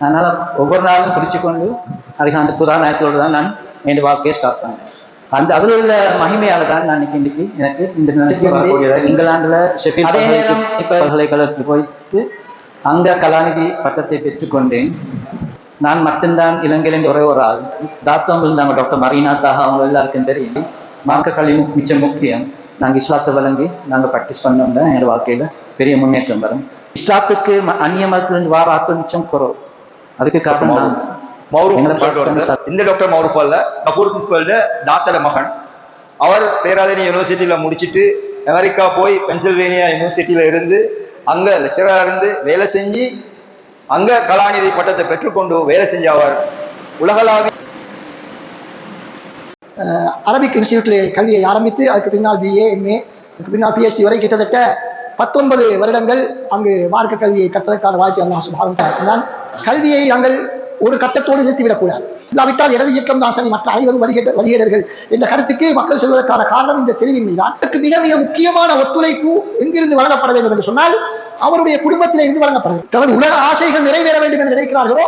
அதனால் ஒவ்வொரு நாளும் பிடிச்சு கொண்டு அதுக்கு அந்த புராணத்தோடு தான் நான் என் வாழ்க்கையை ஸ்டார்ட் பண்ணேன். அந்த அதில் உள்ள மகிமையால் தான் நான் இன்னைக்கு இன்னைக்கு எனக்கு இந்த நிலைக்கு இங்கிலாந்துல ஷெஃபீல் அதே நேரம் இப்போ பல்கலைக்கழகத்துக்கு போயிட்டு அங்க கலாநிதி பட்டத்தை பெற்றுக்கொண்டேன். நான் மட்டும்தான் இலங்கையிலேருந்து ஒரே ஒரு ஆள். தாத்தவங்க இருந்தாங்க டாக்டர் மரீனா தாஹா அவங்க எல்லாருக்கும் தெரியும். மார்க்க கல்வி மிச்சம் முக்கியம். நாங்கள் இஸ்லாத்தை வழங்கி நாங்கள் ப்ராக்டிஸ் பண்ணோம்னா என் வாழ்க்கையில பெரிய முன்னேற்றம் வரும். இஸ்லாத்துக்கு ம- அந்நிய மதத்துலேருந்து வார ஆட்கள் மிச்சம் குறவு. அதுக்கு காரணம் மௌரூஃப். இந்த டாக்டர் மௌரூஃப் அல்ல. கபூர் பிரின்சிபல்ட தாத்தட மகன். அவர் பேராதனி யூனிவர்சிட்டியில முடிச்சிட்டு அமெரிக்கா போய் பென்சில்வேனியா யூனிவர்சிட்டியில இருந்து அங்க லெக்சரா இருந்து வேலை செஞ்சு அங்க கலாநிதி பட்டத்தை பெற்றுக்கொண்டு வேலை செஞ்ச அவர் உலகளாவிய அரபிக் இன்ஸ்டியூட்ல கல்வியை ஆரம்பித்து அதுக்கு பின்னால் பிஏ எம்ஏ அதுக்கு பின்னால் பிஹெச்டி வரை கிட்டத்தட்ட பத்தொன்பது வருடங்கள் அங்கு மார்க்க கல்வியை கற்பதற்கான வாய்ப்பு அல்லாஹ் தஆலா நான் கல்வியை நாங்கள் ஒரு கட்டத்தோடு நிறுத்திவிடக்கூடாது. இல்லாவிட்டால் இடது இயக்கம் தான் சரி மற்ற அனைவரும் வழிகேட்ட வழிகேடர்கள் என்ற கருத்துக்கு மக்கள் செல்வதற்கான காரணம் இந்த தெளிவின்மை தான் மிக மிக முக்கியமான ஒத்துழைப்பு எங்கிருந்து வழங்கப்பட வேண்டும் என்று சொன்னால் அவருடைய குடும்பத்திலே இருந்து வழங்கப்பட வேண்டும். தனது உலக ஆசைகள் நிறைவேற வேண்டும் என்று நினைக்கிறார்களோ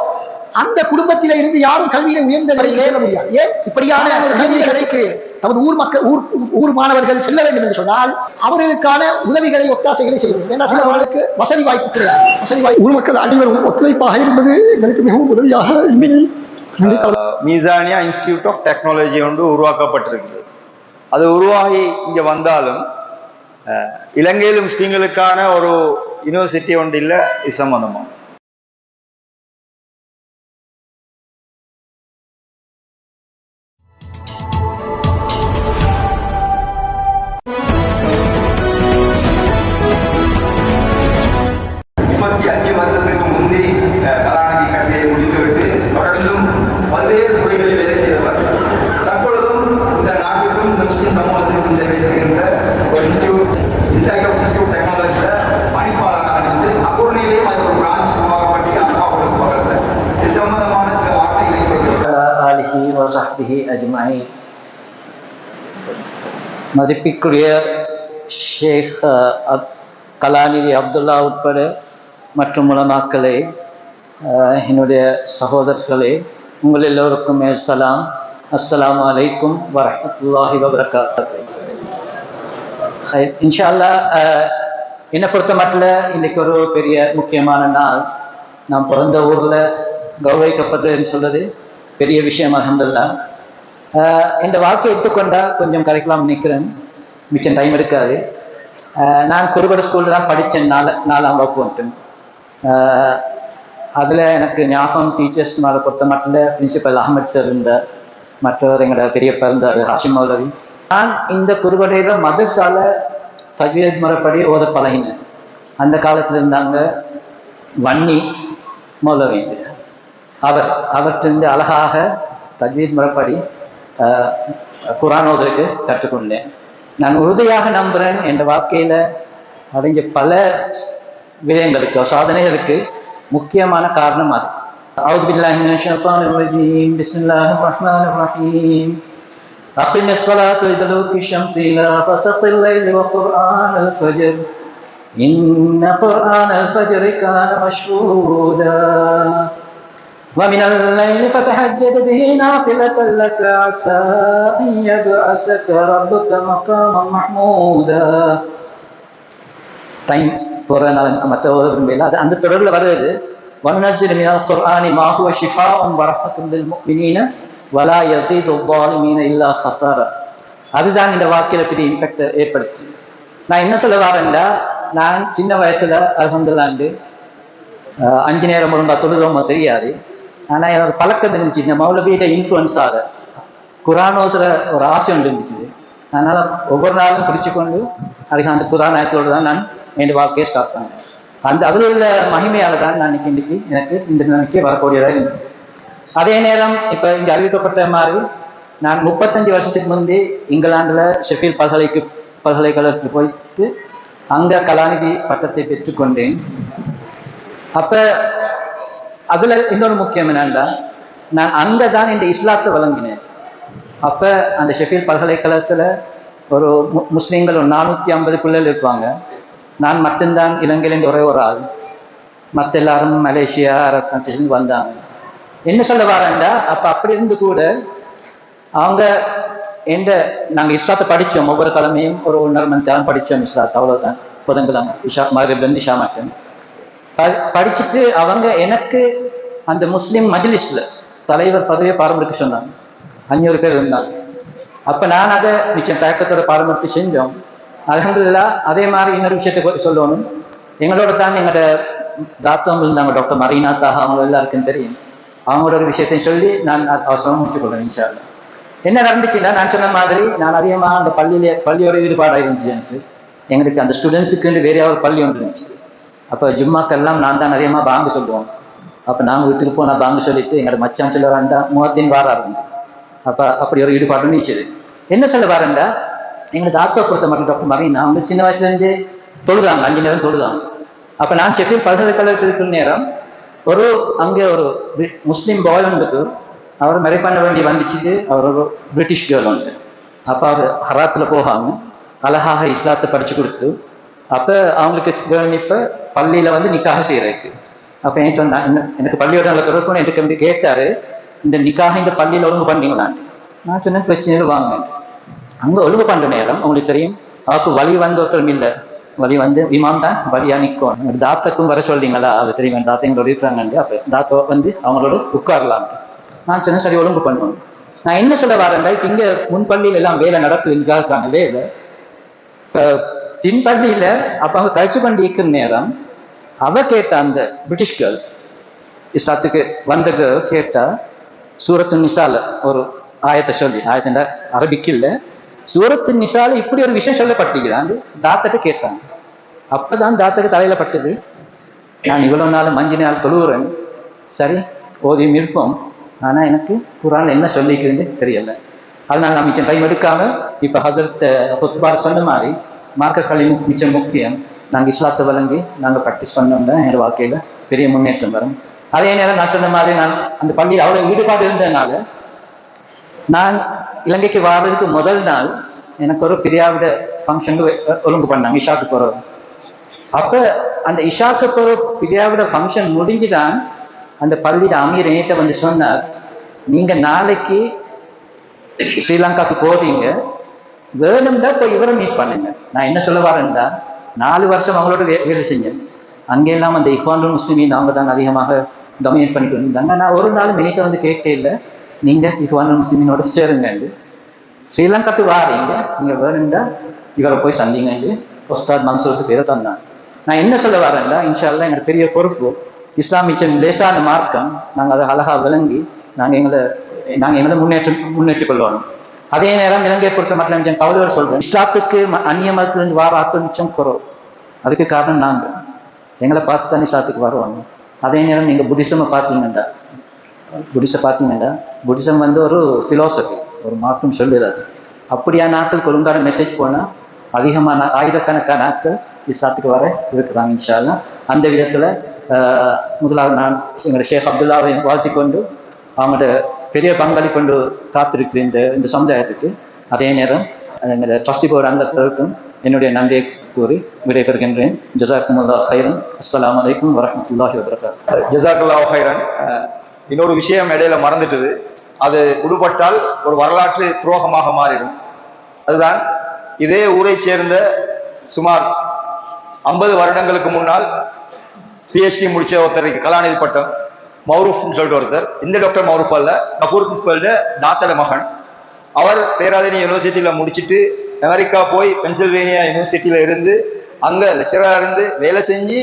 அந்த குடும்பத்திலே இருந்து யாரும் கல்வியில உயர்ந்த நிலையில் ஏற முடியாது. ஏன்? இப்படியான ஒரு கல்வி நிலைக்கு தமது ஊர் மக்கள் ஊர் ஊர் மாணவர்கள் செல்ல வேண்டும் என்று சொன்னால் அவர்களுக்கான உதவிகளை ஒத்தாசைகளை செய்ய வேண்டும் ஏன்னா சிலவர்களுக்கு வசதி வாய்ப்பு கிடையாது. வசதி வாய்ப்பு ஊர் மக்கள் அனைவரும் ஒத்துழைப்பாக இருந்தது எங்களுக்கு மிகவும் உதவியாக நன்றி மீசானியா இன்ஸ்டிடியூட் ஆஃப் டெக்னாலஜி ஒன்று உருவாக்கப்பட்டிருக்கிறது. அது உருவாகி இங்க வந்தாலும் இலங்கையில் முஸ்லீம்களுக்கான ஒரு யூனிவர்சிட்டி ஒன்று இல்லை இது சம்பந்தமா? மதிப்பிற்குரிய ஷேக் அப் கலாநிதி அப்துல்லா உட்பட மற்றும் உலமாக்களே என்னுடைய சகோதரர்களே உங்கள் எல்லோருக்கும் மேல் சலாம் அஸ்லாம் அலைக்கும் வரமத்துல்லாஹி வபரகாத்து இன்ஷா அல்லாஹ் என்னை பொறுத்த மட்டும் இன்னைக்கு ஒரு பெரிய முக்கியமான நாள் நான் பிறந்த ஊரில் கௌரவிக்கப்படுறேன்னு சொல்றது பெரிய விஷயம் அலமதுல்லா இந்த வாழ்க்கையை எடுத்துக்கொண்டா கொஞ்சம் கதைக்கலாம் நினைக்கிறேன். மிச்சம் டைம் எடுக்காது. நான் குறுபட ஸ்கூலில் தான் படித்தேன் நாலு நாலாம் வகுப்பு வந்துட்டு அதில் எனக்கு ஞாபகம் டீச்சர்ஸ் மேலே பொறுத்த மட்டும் பிரின்சிபல் அகமத் சார் இருந்தார். மற்றவர் எங்களோட பெரியப்பா இருந்தார் ஹாஷிம் மௌலவி. நான் இந்த குறுபடையில் மதர்சால தஜ்வீத் முறைப்படி ஓத பழகினேன். அந்த காலத்தில் இருந்தாங்க வன்னி மௌலவி. அவர் அவற்றிருந்து அழகாக தஜ்வீத் முறைப்படி ஆஹ், குர்ஆன் ஓதுறதுக்கு கற்றுக்கொண்டேன் நான் உறுதியாக நம்புகிறேன் என் வாழ்க்கையில் அடைஞ்ச பல விடயங்களுக்கு சாதனைகளுக்கு முக்கியமான காரணம் அது أعوذ بالله من الشيطان الرجيم بسم الله الرحمن الرحيم أقم الصلاة لدلوك الشمس إلى غسق الليل وقرآن الفجر إن قرآن الفجر كان مشهودا ومن الليل فتهجد به نافلة لك عسى أن يبعثك ربك مقاما محمودا. டைம் போறதுனால நம்ம தவிர இல்லாத அந்த தொடரில் வருது வனுநஜில் மினல் குர்ஆனி மாஹுவ ஷிஃபா உன் வரஹத்தும் லில் முஃமினீன வலா யஸீத் உல்லாலிமீன இல்லா ஹசார அதுதான் இந்த வாக்கியில் பெரிய இம்பேக்டை ஏற்படுத்தி நான் என்ன சொல்ல வரேன்டா? நான் சின்ன வயசுல அலகம்துல்லாண்டு அஞ்சு நேரம் இருந்தால் தொழுதோமோ தெரியாது. ஆனா என்னோட பழக்கம் இருந்துச்சு. இந்த மௌலவியிட இன்ஃப்ளூயன்ஸாக குரான் ஓதுற ஒரு ஆசை ஒன்று இருந்துச்சு. அதனால ஒவ்வொரு நாளும் பிடிச்சு கொண்டு அதுக்கு அந்த குரான் ஆயத்தோடு தான் நான் என் வாழ்க்கையை ஸ்டார்ட் பண்ணேன். அந்த அதில் உள்ள மகிமையால் தான் நான் இன்னைக்கு இன்னைக்கு எனக்கு இந்த நிலைக்கு வரக்கூடியதாக இருந்துச்சு. அதே நேரம் இப்போ இங்கே அறிவிக்கப்பட்ட மாதிரி நான் முப்பத்தஞ்சு வருஷத்துக்கு முந்தி இங்கிலாந்தில் ஷெஃபீல் பல்கலைக்கு பல்கலைக்கழகத்துக்கு போயிட்டு அங்கே கலாநிதி பட்டத்தை பெற்றுக்கொண்டேன். அப்போ அதுல இன்னொரு முக்கியம் என்னன்னா நான் அங்க தான் இந்த இஸ்லாத்தை வழங்கினேன். அப்ப அந்த ஷெஃபீல் பல்கலைக்கழகத்துல ஒரு மு- முஸ்லீம்கள் ஒரு நானூற்றி ஐம்பது பிள்ளைகள் இருப்பாங்க. நான் மட்டும்தான் இலங்கையிலேருந்து ஒரே ஒரு ஆள். மற்ற எல்லாரும் மலேசியா அரபு கண்ட்ரிஸ்லேருந்து வந்தாங்க. என்ன சொல்ல வரேன்டா? அப்போ அப்படி இருந்து கூட அவங்க எந்த நாங்கள் இஸ்லாத்தை படித்தோம் ஒவ்வொரு கிழமையும் ஒரு ஒன்றரை மணி தேவை படித்தோம் இஸ்லாத்தை. அவ்வளோதான் புதன்கிழமை இஷா மகரிப்லேருந்து இஷா மட்டும். படிச்சுட்டு அவங்க எனக்கு அந்த முஸ்லீம் மஜ்லிஸ்ல தலைவர் பதவியை பாரம்பரிக்க சொன்னாங்க. அஞ்சூறு பேர் இருந்தாங்க. அப்ப நான் அதை மிச்சம் தயக்கத்தோட பாரம்பரியத்தை செஞ்சோம். அலமதுல்லா அதே மாதிரி இன்னொரு விஷயத்தை சொல்லணும். எங்களோட தான் எங்களோட தாத்தவங்க இருந்தாங்க டாக்டர் மரீனா தாஹா அவங்க எல்லாருக்கும் தெரியும். அவங்களோட ஒரு விஷயத்தையும் சொல்லி நான் அ- அவசரம் முடிச்சுக்கொள்றேன் இன்ஷா என்ன நடந்துச்சுன்னா நான் சொன்ன மாதிரி நான் அதிகமாக அந்த பள்ளியில பள்ளியோட ஈடுபாடாக இருந்துச்சு எனக்கு. எங்களுக்கு அந்த ஸ்டூடெண்ட்ஸுக்கு வேற ஒரு பள்ளி ஒன்று இருந்துச்சு. அப்போ ஜும்மாக்கெல்லாம் நான் தான் அதிகமாக பாங்கு சொல்லுவோம். அப்போ நாங்கள் வீட்டுக்கு போனால் பாங்கு சொல்லிட்டு எங்களோட மச்சான் சொல்ல வரண்டா மூவத்தின் வாராருங்க அப்போ அப்படி ஒரு ஈடுபாடு நீச்சது. என்ன சொல்ல வரண்டா எங்களோட தாத்தா பொறுத்த மட்டும் டாக்டர் மாதிரி நான் வந்து சின்ன வயசுலேருந்து தொழுதாங்க அஞ்சு நேரம் தொழுதாங்க அப்போ நான் ஷெஃபீல் பல்கலைக்கழகத்துக்கு நேரம் ஒரு அங்கே ஒரு முஸ்லீம் பாய் உண்டுக்கு அவர் மேரி பண்ண வேண்டி வந்துச்சு அவர் ஒரு பிரிட்டிஷ் கேர்ள் உண்டு. அப்போ அவர் ஹராத்தில் போகாமல் அழகாக இஸ்லாத்தை படித்து கொடுத்து அப்போ அவங்களுக்கு இப்போ பள்ளியில் வந்து நிக்காக செய்கிறதுக்கு அப்போ என்கிட்ட நான் எனக்கு பள்ளியோட நல்ல தொடர்பு எனக்கு வந்து கேட்டார் இந்த நிக்காக இந்த பள்ளியில் ஒழுங்கு பண்ணீங்களான்ட்டு நான் சொன்னேன் பிரச்சனை வாங்க அங்கே ஒழுங்கு பண்ணுற நேரம் உங்களுக்கு தெரியும் அவருக்கு வழி வந்த ஒருத்தரும் இல்லை. வழி வந்து இமாம் தான் வழியாக நிற்கும் எங்க தாத்தாக்கும் வர சொல்றீங்களா? அது தெரியும் தாத்தா எங்களோட இருக்கிறாங்க அப்போ தாத்தா வந்து அவங்களோட உட்காரலாம். நான் சொன்னேன் சரி ஒழுங்கு பண்ணுவோம். நான் என்ன சொல்ல வரேன்டா இப்போ இங்கே முன்பள்ளியில் எல்லாம் வேலை நடக்குதுக்கான வேலை இப்போ பின்பள்ளியில் அப்போ அவங்க கழிச்சு பண்ணி இருக்கிற நேரம் அவ கேட்டா அந்த பிரிட்டிஷ் கேர்ள் இஸ்லாத்துக்கு வந்த கேர்ள் கேட்டா சூரத்து நிசால ஒரு ஆயத்தை சொல்லி ஆயத்தின் அரபிக்கு இல்லை சூரத்து நிசால இப்படி ஒரு விஷயம் சொல்லப்பட்டிருக்கிறான் தாத்தத்தை கேட்டாங்க அப்பதான் தாத்தக்கு தலையில பட்டது நான் இவ்வளவு நாள் மஞ்சள் நாள் தொழுகிறேன் சரி ஓதியம் இருப்போம் ஆனா எனக்கு குரான் என்ன சொல்லிக்கிறேன்னு தெரியல. அதனால நான் மிச்சம் டைம் எடுக்காம இப்ப ஹசரத் சொன்ன மாதிரி மார்க்க கல்வி மு- மிச்சம் முக்கியம். நாங்கள் இஸ்லாத்தை வழங்கி நாங்க ப்ராக்டிஸ் பண்ணோம்னா என்னோட வாழ்க்கையில பெரிய முன்னேற்றம் வரும். அதே நேரம் நான் சொன்ன மாதிரி நான் அந்த பள்ளியில் அவ்வளவு ஈடுபாடு இருந்ததுனால நான் இலங்கைக்கு வர்றதுக்கு முதல் நாள் எனக்கு ஒரு பிரியாவிட ஃபங்க்ஷனுக்கு ஒழுங்கு பண்ணாங்க இஷாக்கு போகிறோம் அப்போ அந்த இஷாக்கு போகிற பிரியாவிட ஃபங்க்ஷன் முடிஞ்சுதான் அந்த பள்ளியில் அமீர் என்கிட்ட வந்து சொன்னார் நீங்கள் நாளைக்கு ஸ்ரீலங்காக்கு போறீங்க வேணும்டா இப்போ இவரை மீட் பண்ணுங்க. நான் என்ன சொல்ல வரேன்டா? நாலு வருஷம் அவங்களோட வே வேலை செஞ்சேன். அங்கெல்லாம் அந்த இஃபானுல் முஸ்லிமின் அவங்க தான் அதிகமாக டொமினேட் பண்ணிட்டு இருந்தாங்க நான் ஒரு நாள் மினிட்ட வந்து கேட்கே இல்லை. நீங்கள் இஃபானுல் முஸ்லிமினோட சேருங்க ஸ்ரீலங்காக்கு வாரீங்க. நீங்கள் வேணும்டா இவரை போய் சந்திங்க உஸ்தாத் மன்சூருக்கு பேரை தந்தாங்க நான் என்ன சொல்ல வரேன்டா? இன்ஷால்லாம் எங்களோட பெரிய பொறுப்பு இஸ்லாமிச்சன் லேசான மார்க்கம். நாங்கள் அதை அழகாக விளங்கி நாங்கள் எங்களை நாங்கள் எங்களை முன்னேற்றம் முன்னேற்றிக் கொள்ளணும். அதே நேரம் இலங்கையை பொறுத்த மட்டும் என் கவலையோடு சொல்றேன். இஸ்லாத்துக்கு அந்நிய மதத்திலிருந்து வார ஆட்கள் மிச்சம் குறவு அதுக்கு காரணம் நாங்க. எங்களை பார்த்து தான் இஸ்லாத்துக்கு வருவாங்க. அதே நேரம் நீங்கள் புத்திசமை பார்த்தீங்கன்னா புத்திச பார்த்தீங்கன்னா புத்திசம் வந்து ஒரு ஃபிலாசபி ஒரு மாற்றம் சொல்லுறாரு அப்படியான ஆட்கள் கொழுங்கான மெசேஜ் போனால் அதிகமான ஆயிரக்கணக்கான ஆட்கள் இஸ்லாத்துக்கு வர இருக்கிறாங்க இன்ஷால்லாம் அந்த விதத்தில் முதலாவது நான் எங்களோட ஷேக் அப்துல்லாவை வாழ்த்தி கொண்டு அவங்களோட பெரிய பங்களிப்பு கொண்டு காத்திருக்கு இந்த இந்த சமுதாயத்துக்கு. அதே நேரம் எங்களோட ட்ரஸ்டி போர்டு அங்கத்திற்கும் என்னுடைய நன்றியை கூறி விடைபெறுகின்றேன். ஜசாக்குமுல்லா ஹைரன் அஸ்லாம் அலைக்கும் வரமத்துல்லாஹி வபரகாத்துஹு ஜசாக்குல்லா ஹைரன் இன்னொரு விஷயம் இடையில மறந்துட்டது. அது விடுபட்டால் ஒரு வரலாற்று துரோகமாக மாறிடும். அதுதான் இதே ஊரை சேர்ந்த சுமார் ஐம்பது வருடங்களுக்கு முன்னால் பிஹெச்டி முடிச்ச ஒருத்தருக்கு கலாநிதி பட்டம். மௌரூஃப்னு சொல்லிட்டு ஒருத்தர். இந்த டாக்டர் மௌரூஃப் அல்ல. கபூர் பிரின்சிபல்ட தாத்தட மகன். அவர் பேராதனி யூனிவர்சிட்டியில் முடிச்சிட்டு அமெரிக்கா போய் பென்சில்வேனியா யூனிவர்சிட்டியில் இருந்து அங்கே லெக்சராக இருந்து வேலை செஞ்சு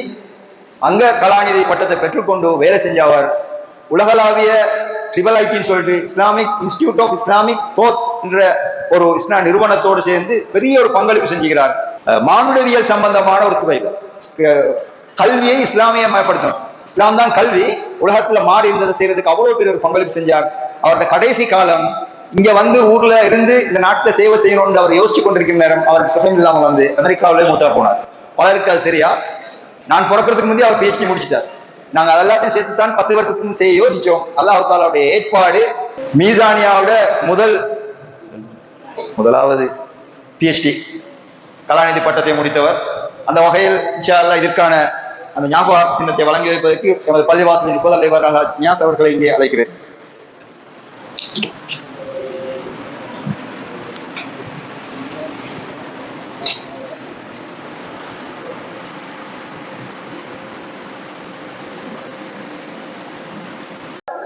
அங்கே கலாநிதி பட்டத்தை பெற்றுக்கொண்டு வேலை செஞ்ச அவர் உலகளாவிய ட்ரிபிள் ஐடின்னு சொல்லிட்டு Islamic institute of Islamic thought என்ற ஒரு இஸ்லா நிறுவனத்தோடு சேர்ந்து பெரிய ஒரு பங்களிப்பு செஞ்சுகிறார். மானுடவியல் சம்பந்தமான ஒரு துறையில். கல்வியை கல்வியை இஸ்லாமியமயப்படுத்தணும் இஸ்லாம் தான் கல்வி. உலகத்துல மாறி இருந்ததை செய்யறதுக்கு அவ்வளவு பெரிய ஒரு பங்களிப்பு செஞ்சார். அவருடைய கடைசி காலம் இங்க வந்து ஊர்ல இருந்து இந்த நாட்டுல சேவை செய்யணும்னு அவர் யோசிச்சு கொண்டிருக்கும் நேரம் அவருக்கு சுகம் இல்லாமல் வந்து அமெரிக்காவிலே மூத்தா போனார். பலருக்கு அது தெரியா? நான் பிறக்கிறதுக்கு முந்தைய அவர் பிஹெச்டி முடிச்சிட்டார். நாங்க அதெல்லாத்தையும் சேர்த்து தான் பத்து வருஷத்துக்கு செய்ய யோசிச்சோம். அல்லாஹாலாவுடைய ஏற்பாடு மீசானியாவோட முதல் முதலாவது பிஹெச்டி கலாநிதி பட்டத்தை முடித்தவர். அந்த வகையில் இதற்கான அந்த ஞாபக சின்னத்தை வழங்கி வைப்பதற்கு எமது பள்ளிவாசலின் புதலைவர் நியாஸ் அவர்களை இங்கே அழைக்கிறேன்.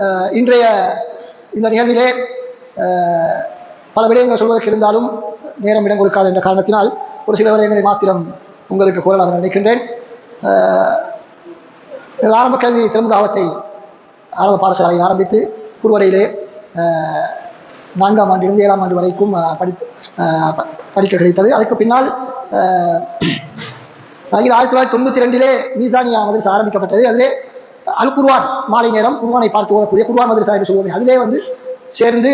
அஹ் இன்றைய இந்த நிகழ்விலே பல விடயங்கள் சொல்வதற்கு இருந்தாலும் நேரம் இடம் கொடுக்காது என்ற காரணத்தினால் ஒரு சில விடயங்களை மாத்திரம் உங்களுக்கு கூறலாம் நினைக்கின்றேன். ஆரம்ப கல்வி திருமுகாவத்தை ஆரம்ப பாடசாலை ஆரம்பித்து குறுவடையிலே நான்காம் ஆண்டிலிருந்து ஏழாம் ஆண்டு வரைக்கும் படித்து படிக்க கிடைத்தது. அதுக்கு பின்னால் அஹ், ஆயிரத்தி தொள்ளாயிரத்தி தொண்ணூற்றி ரெண்டிலே மீசானியா மதரசா ஆரம்பிக்கப்பட்டது. அதிலே அல் குர்வான் மாலை நேரம் குர்வானை பார்த்து ஓதக்கூடிய குர்வான் மதரசா என்று சொல்லுவோமே அதிலே வந்து சேர்ந்து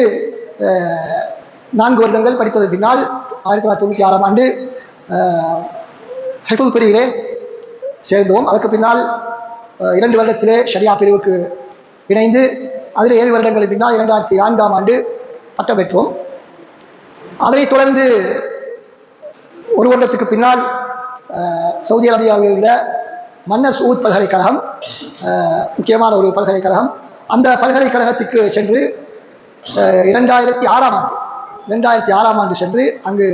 நான்கு வருடங்கள் படித்தது. பின்னால் ஆயிரத்தி தொள்ளாயிரத்தி தொண்ணூற்றி ஆறாம் ஆண்டு ஹெஃபுல் பிரிவிலே சேர்ந்தோம். அதுக்கு பின்னால் இரண்டு வருடத்திலே ஷரியா பிரிவுக்கு இணைந்து அதில் ஏழு வருடங்கள் பின்னால் இரண்டாயிரத்தி நான்காம் ஆண்டு பட்டம் பெற்றோம். அதைத் தொடர்ந்து ஒரு வருடத்துக்கு பின்னால் சவுதி அரேபியாவில் உள்ள மன்னர் சூத் பல்கலைக்கழகம் முக்கியமான ஒரு பல்கலைக்கழகம். அந்த பல்கலைக்கழகத்துக்கு சென்று இரண்டாயிரத்தி ஆறாம் ஆண்டு இரண்டாயிரத்தி ஆறாம் ஆண்டு சென்று அங்கு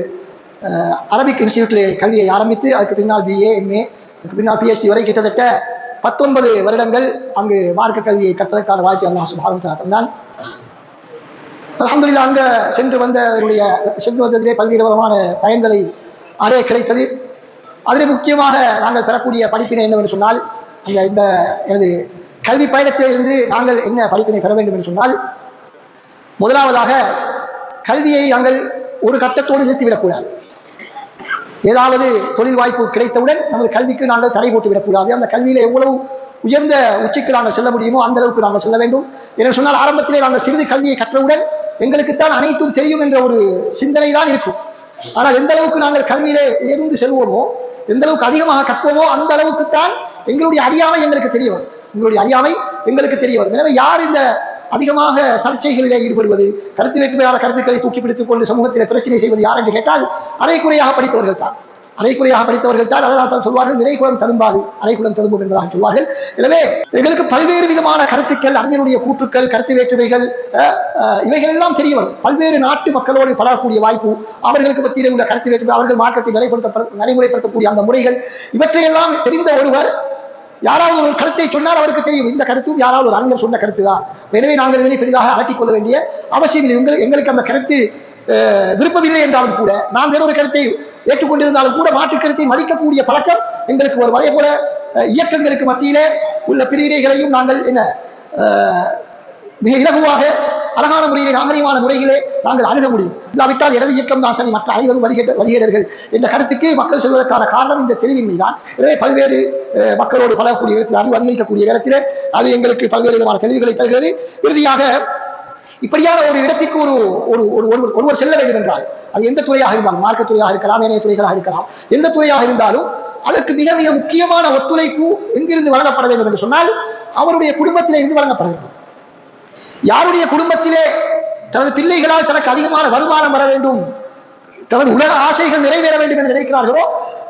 அரபிக் இன்ஸ்டியூட்டில் கல்வியை ஆரம்பித்து அதுக்கு பின்னால் பிஏ எம்ஏ அதுக்கு பின்னால் பிஹெச்டி வரை கிட்டத்தட்ட பத்தொன்பது வருடங்கள் அங்கு மார்க்க கல்வியை கற்பதற்கான வாய்ப்பை அல்லாஹ் சுபாரம் தந்தான். அலமதுல்லா அங்க சென்று வந்தவருடைய சென்று வந்ததிலே பல்வேறு விதமான பயன்களை அடைய கிடைத்தது. அதில் முக்கியமாக நாங்கள் பெறக்கூடிய படிப்பினை என்னவென்று சொன்னால் அந்த இந்த எனது கல்வி பயணத்திலிருந்து நாங்கள் என்ன படிப்பினை பெற வேண்டும் என்று சொன்னால் முதலாவதாக கல்வியை நாங்கள் ஒரு கட்டத்தோடு நிறுத்திவிடக்கூடாது ஏதாவது தொழில் வாய்ப்பு கிடைத்தவுடன் நமது கல்விக்கு நாங்கள் தடை போட்டு விடக்கூடாது அந்த கல்வியில எவ்வளவு உயர்ந்த உச்சிக்கு நாங்கள் செல்ல முடியுமோ அந்த அளவுக்கு நாங்கள் செல்ல வேண்டும். என சொன்னால் ஆரம்பத்திலே நாங்கள் சிறிது கல்வியை கற்றவுடன் எங்களுக்குத்தான் அனைத்தும் தெரியும் என்ற ஒரு சிந்தனை தான் இருக்கும். ஆனால் எந்த அளவுக்கு நாங்கள் கல்வியிலே உயர்ந்து செல்வோமோ எந்த அளவுக்கு அதிகமாக கற்போமோ அந்த அளவுக்குத்தான் எங்களுடைய அறியாமை எங்களுக்கு தெரிய வரும். எங்களுடைய அறியாமை எங்களுக்கு தெரிய வரும். எனவே யார் இந்த அதிகமாக சர்ச்சைகளிலே ஈடுபடுவது கருத்து வேற்றுமையான கருத்துக்களை தூக்கி பிடித்துக் கொண்டு சமூகத்தில் பிரச்சனை செய்வது யார் என்று கேட்டால் அரைக்குறையாக படித்தவர்கள் தான். அரைக்குறையாக படித்தவர்கள் தான் அதனால் தான் சொல்வார்கள் நிறைகுளம் ததும்பாது அரைக்குளம் ததும்பும் என்பதாக சொல்வார்கள். எனவே எங்களுக்கு பல்வேறு விதமான கருத்துக்கள் அறிஞருடைய கூற்றுக்கள் கருத்து வேற்றுமைகள் அஹ், இவைகள் எல்லாம் தெரிய வரும். பல்வேறு நாட்டு மக்களோடு பழகக்கூடிய வாய்ப்பு அவர்களுக்கு மத்தியிலே உள்ள கருத்து வேற்றுமை அவர்கள் மாற்றத்தை நடைமுறைப்படுத்த நடைமுறைப்படுத்தக்கூடிய அந்த முறைகள் இவற்றையெல்லாம் தெரிந்த ஒருவர் யாராவது ஒரு கருத்தை சொன்னால் அவருக்கு தெரியும். இந்த கருத்தும் யாராவது ஒரு அறிஞர் சொன்ன கருத்து தான். எனவே நாங்கள் இதனை பெரிதாக அலட்டிக் கொள்ள வேண்டிய அவசியம் இல்லை. எங்கள் எங்களுக்கு அந்த கருத்து அஹ், விருப்பமில்லை என்றாலும் கூட நாம் வேறொரு கருத்தை ஏற்றுக்கொண்டிருந்தாலும் கூட மாற்று கருத்தை மதிக்கக்கூடிய பழக்கம் எங்களுக்கு ஒரு வகை போல அஹ், இயக்கங்களுக்கு மத்தியிலே உள்ள பிரிவினைகளையும் நாங்கள் என்ன மிக இலகுவாக அழகான முறையிலே நாகரிகமான முறையிலே நாங்கள் அணுக முடியும். இல்லாவிட்டால் இடது இயக்கம் தான் சரி மற்ற அனைவரும் வழிகேட்ட வழிகேடர்கள் என்ற கருத்துக்கு மக்கள் செல்வதற்கான காரணம் இந்த தெளிவின்மை தான் எனவே பல்வேறு மக்களோடு பழகக்கூடிய இடத்தில் அறிவு அதிகரிக்கக்கூடிய இடத்திலே அது எங்களுக்கு பல்வேறு விதமான தெளிவுகளை தருகிறது. இறுதியாக இப்படியான ஒரு இடத்திற்கு ஒரு ஒரு ஒரு ஒருவர் ஒருவர் செல்ல வேண்டும் என்றால் அது எந்த துறையாக இருந்தாலும் மார்க்கத் துறையாக இருக்கலாம் ஏனைய துறைகளாக இருக்கலாம் எந்த துறையாக இருந்தாலும் அதற்கு மிக மிக முக்கியமான ஒத்துழைப்பு எங்கிருந்து வழங்கப்பட வேண்டும் என்று சொன்னால் அவருடைய குடும்பத்திலே இருந்து வழங்கப்பட வேண்டும். யாருடைய குடும்பத்திலே தனது பிள்ளைகளால் தனக்கு அதிகமான வருமானம் வர வேண்டும் தனது உலக ஆசைகள் நிறைவேற வேண்டும் என்று நினைக்கிறார்களோ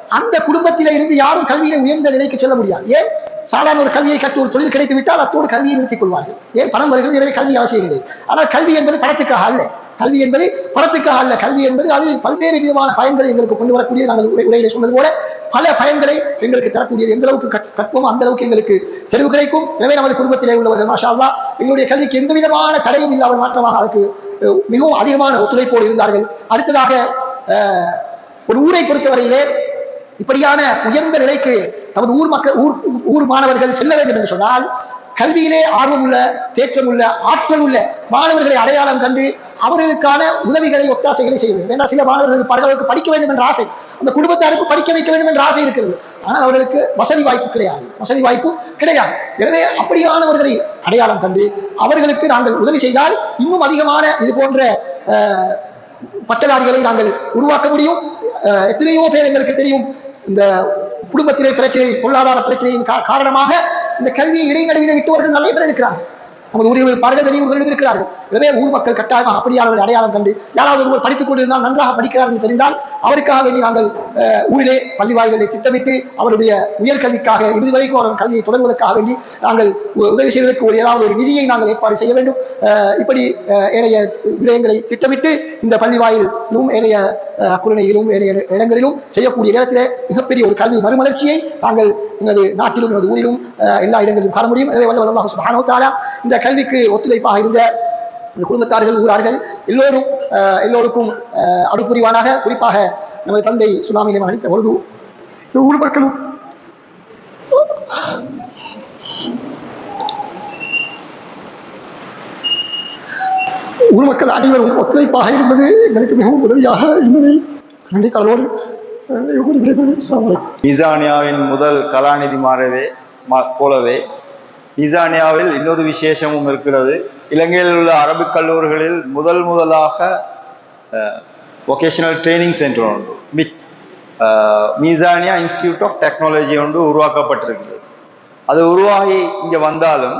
அந்த குடும்பத்திலே இருந்து யாரும் கல்வியை உயர்ந்த நிலைக்கு செல்ல முடியாது. ஏன்? சாதாரண ஒரு கல்வியை கற்று ஒரு தொழில் கிடைத்து விட்டால் அத்தோடு கல்வியை நிறுத்திக் கொள்வார்கள். ஏன்? பணம் வருகிறது எனவே கல்வி அவசியம் இல்லை. ஆனால் கல்வி என்பது பணத்துக்காக அல்ல. கல்வி என்பது பணத்துக்காக அல்ல. கல்வி என்பது அது பல்வேறு விதமான பயன்களை எங்களுக்கு கொண்டு வரக்கூடிய நாங்கள் உரை- உரையிலே சொன்னது போல பல பயன்களை எங்களுக்கு தரக்கூடியது. எந்த அளவுக்கு கற்போம் கற்போமோ அந்த அளவுக்கு எங்களுக்கு தெளிவு கிடைக்கும். எனவே நமது குடும்பத்திலே உள்ளவர்கள் மாஷால்லா எங்களுடைய கல்விக்கு எந்த விதமான தடையும் இல்லாமல் மாற்றமாக அதுக்கு மிகவும் அதிகமான ஒத்துழைப்போடு இருந்தார்கள். அடுத்ததாக ஒரு ஊரை பொறுத்தவரையிலே இப்படியான உயர்ந்த நிலைக்கு நமது ஊர் மக்கள் ஊர் ஊர் மாணவர்கள் செல்ல வேண்டும் என்று சொன்னால் கல்வியிலே ஆர்வம் உள்ள தேற்றம் உள்ள ஆற்றல் உள்ள மாணவர்களை அடையாளம் கண்டு அவர்களுக்கான உதவிகளை ஒத்தாசைகளை செய்ய ஏன்னா சில மாணவர்கள் பலர்களுக்கு படிக்க வேண்டும் என்ற ஆசை. அந்த குடும்பத்தாருக்கு படிக்க வைக்க வேண்டும் என்ற ஆசை இருக்கிறது. ஆனால் அவர்களுக்கு வசதி வாய்ப்பு கிடையாது. வசதி வாய்ப்பு கிடையாது. எனவே அப்படியானவர்களை அடையாளம் கண்டு அவர்களுக்கு நாங்கள் உதவி செய்தால் இன்னும் அதிகமான இது போன்ற பட்டதாரிகளை நாங்கள் உருவாக்க முடியும். அஹ், எத்தனையோ பேர் எங்களுக்கு தெரியும். இந்த குடும்பத்திலே பிரச்சனை பொருளாதார பிரச்சனையின் காரணமாக இந்த கல்வியை இடைநடுவில விட்டவர்கள் நிறைய பேர் இருக்கிறார்கள். நமது உரியவர்கள் இருப்பார்கள் வெளியூர்களிலும் இருக்கிறார்கள் எனவே ஊர் மக்கள் கட்டாயமாக அப்படியானவர்கள் அடையாளம் கண்டு யாராவது ஒருவர் படித்துக் கொண்டிருந்தால் நன்றாக படிக்கிறார் என்று தெரிந்தால் அவருக்காக வேண்டி நாங்கள் ஊரிலே பள்ளி வாயில்களை திட்டமிட்டு அவருடைய உயர்கல்விக்காக இறுதி வரைக்கும் அவர் கல்வியை தொடர்வதற்காக வேண்டி நாங்கள் உதவி செய்வதற்கு ஒரு ஏதாவது ஒரு நிதியை நாங்கள் ஏற்பாடு செய்ய வேண்டும். இப்படி ஏனைய விடயங்களை திட்டமிட்டு இந்த பள்ளி வாயிலும் ஏனைய அஹ், ஏனைய இடங்களிலும் செய்யக்கூடிய நேரத்திலே மிகப்பெரிய ஒரு கல்வி மறுமலர்ச்சியை நாங்கள் எனது நாட்டிலும் எனது ஊரிலும் எல்லா இடங்களிலும் காண முடியும். எனவே வல்லவர் அல்லாஹ் சுப்ஹானஹு வ தஆலா இந்த கல்விக்கு ஒத்துழைப்பாக இருந்த குடும்பத்தார்கள் ஊரார்கள் எல்லோரும் எல்லோருக்கும் அடுப்புரிவானாக குறிப்பாக நமது தந்தை சுனாமியிலே மரணித்த பொழுது ஊர் மக்களும் ஊர் மக்கள் அனைவரும் ஒத்துழைப்பாக இருந்தது எங்களுக்கு மிகவும் உதவியாக இருந்தது. நன்றி கடலோடு நன்றி மீசானியாவின் முதல் கலாநிதி மாறவே போலவே நிசானியாவில் இன்னொரு விசேஷமும் இருக்கிறது. இலங்கையில் உள்ள அரபிக் கல்லூரிகளில் முதல் முதலாக வொகேஷனல் ட்ரைனிங் சென்டர் உண்டு மிட் மீசானியா இன்ஸ்டியூட் ஆஃப் டெக்னாலஜி ஒன்று உருவாக்கப்பட்டிருக்கிறது. அது உருவாகி இங்கே வந்தாலும்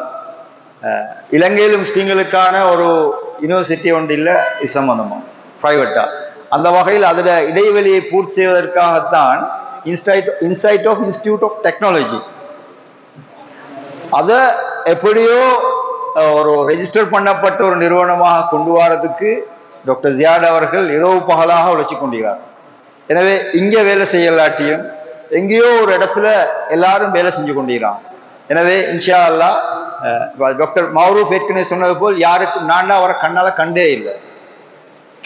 இலங்கையில் முஸ்லீம்களுக்கான ஒரு யூனிவர்சிட்டி ஒன்று இல்லை இது ப்ரைவேட்டாக அந்த வகையில் அதில் இடைவெளியை பூர்த்தி செய்வதற்காகத்தான் இன்ஸ்டைட் insight of institute of technology அதை எப்படியோ ஒரு ரெஜிஸ்டர் பண்ணப்பட்ட ஒரு நிறுவனமாக கொண்டு வரதுக்கு டாக்டர் ஜியாட் அவர்கள் இரவு பகலாக உழைச்சி கொண்டிருக்கிறார். எனவே இங்கே வேலை செய்யலாட்டியும் எங்கேயோ ஒரு இடத்துல எல்லாரும் வேலை செஞ்சு கொண்டிருக்கிறான். எனவே இன்ஷா அல்லாஹ் டாக்டர் மௌரூஃப் ஏற்கனவே சொன்னது போல் யாருக்கும் நான் தான் அவரை கண்ணால கண்டே இல்லை.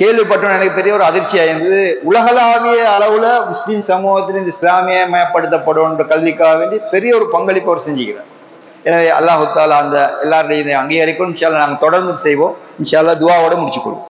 கேள்விப்பட்டோம் எனக்கு பெரிய ஒரு அதிர்ச்சி ஆயிருந்தது. உலகளாவிய அளவுல முஸ்லீம் சமூகத்தில் இந்த இஸ்லாமிய மயப்படுத்தப்படும் கல்விக்காக வேண்டி பெரிய ஒரு பங்களிப்பு அவர் செஞ்சுக்கிறார். எனவே அல்லாஹு தாலா அந்த எல்லாருடைய இதை அங்கீகரிக்கும். இன்ஷால்லா நாங்கள் தொடர்ந்து செய்வோம். இன்ஷால்லா துவாவோட முடிச்சுக்கொள்வோம்.